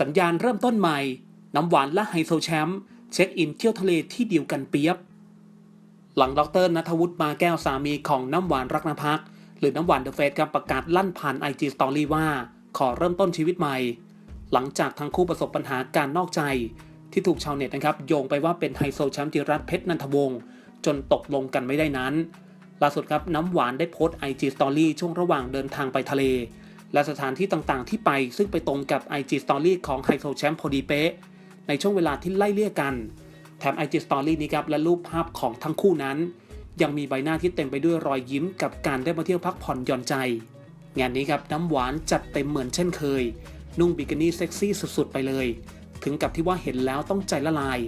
สัญญาณเริ่มต้นใหม่ น้ำหวานและไฮโซแชมป์เช็คอินเที่ยวทะเลที่เดียวกันเปียบ หลังดรนัทวุฒิมาแก้วสามีของน้ำหวานรักนภักหรือน้ำหวานเดอะเฟสครับประกาศลั่นผ่านไอจีสตอรี่ว่า ขอเริ่มต้นชีวิตใหม่ หลังจากทั้งคู่ประสบปัญหาการนอกใจ ที่ถูกชาวเน็ตนะครับโยงไปว่าเป็นไฮโซแชมป์จิรัตเพชรนันทวงศ์จนตกลงกันไม่ได้นั้นล่าสุดครับน้ำหวานได้โพสต์ไอจีสตอรี่ช่วงระหว่างเดินทางไปทะเล และสถานที่ต่างๆ ที่ไปซึ่งไปตรงกับ IG Story ของไฮโซแชมป์พอดีเป๊ะในช่วงเวลาที่ไล่เลี่ยกัน แถม IG Story นี้ครับและรูปภาพของทั้งคู่นั้น ยังมีใบหน้าที่เต็มไปด้วยรอยยิ้มกับการได้มาเที่ยวพักผ่อนหย่อนใจ งานนี้ครับน้ำหวานจัดเต็มเหมือนเช่นเคย นุ่งบิกินี่เซ็กซี่สุดๆไปเลย ถึงกับที่ว่าเห็นแล้วต้องใจละลาย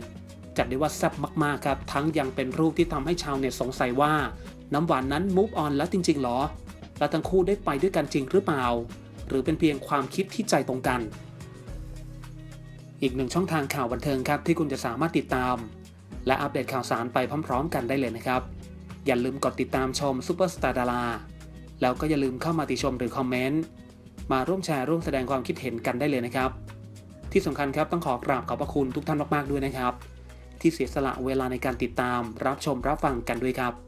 จัดได้ว่าแซ่บมากๆครับทั้งยังเป็นรูปที่ทำให้ชาวเน็ตสงสัยว่า น้ำหวานนั้น move on แล้วจริงๆหรอ และทั้งคู่ได้ไปด้วยกันจริงหรือเปล่า หรือเป็นเพียงความคิดที่ใจตรงกัน อีกหนึ่งช่องทางข่าวบันเทิงครับที่คุณจะสามารถติดตาม และอัปเดตข่าวสารไปพร้อม ๆ กันได้เลยนะครับ อย่าลืมกดติดตามชมซูเปอร์สตาร์ดาราแล้วก็อย่าลืมเข้ามาติชมหรือคอมเมนต์มาร่วมแชร์ร่วมแสดงความคิดเห็นกันได้เลยนะครับ ที่สำคัญครับต้องขอกราบขอบพระคุณทุกท่านมากๆด้วยนะครับ ที่เสียสละเวลาในการติดตามรับชมรับฟังกันด้วยครับ